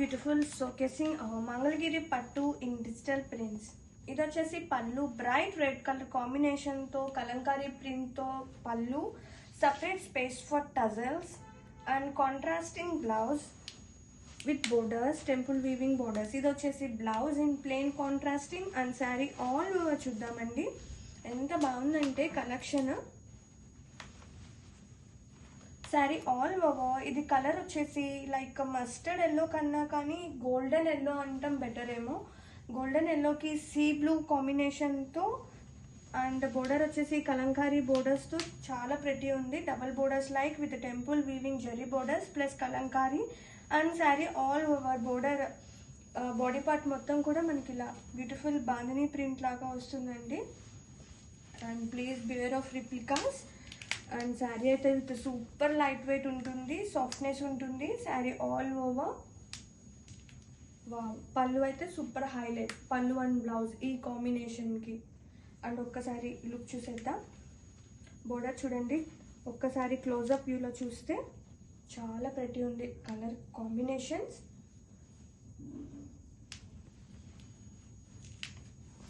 Beautiful సోకేసింగ్ Mangalagiri పట్టు in digital prints ఇది వచ్చేసి పళ్ళు బ్రైట్ రెడ్ కలర్ కాంబినేషన్తో కలంకారీ ప్రింట్తో పళ్ళు separate space for tassels and contrasting blouse with borders temple weaving borders ఇది వచ్చేసి blouse in plain contrasting and sari all over చూద్దామండి. ఎంత బాగుందంటే కలెక్షన్ శారీ ఆల్ ఓవర్ ఇది కలర్ వచ్చేసి లైక్ మస్టర్డ్ ఎల్లో కన్నా కానీ గోల్డెన్ ఎల్లో అంటాం బెటర్ ఏమో. గోల్డెన్ ఎల్లోకి సీ బ్లూ కాంబినేషన్తో అండ్ బోర్డర్ వచ్చేసి కలంకారీ బోర్డర్స్తో చాలా ప్రెటీ ఉంది. Double borders like with temple weaving zari borders plus Kalamkari and sari all over border body part మొత్తం కూడా మనకి ఇలా బ్యూటిఫుల్ బాందిని ప్రింట్ లాగా వస్తుందండి. And please beware of replicas and sari అయితే విత్ సూపర్ లైట్ వెయిట్ ఉంటుంది softness ఉంటుంది sari all over పళ్ళు అయితే సూపర్ హైలైట్ పళ్ళు అండ్ బ్లౌజ్ ఈ కాంబినేషన్కి అండ్ ఒక్కసారి లుక్ చూసేద్దాం. బోర్డర్ చూడండి ఒక్కసారి క్లోజప్ వ్యూలో చూస్తే చాలా ప్రతి ఉంది కలర్ కాంబినేషన్స్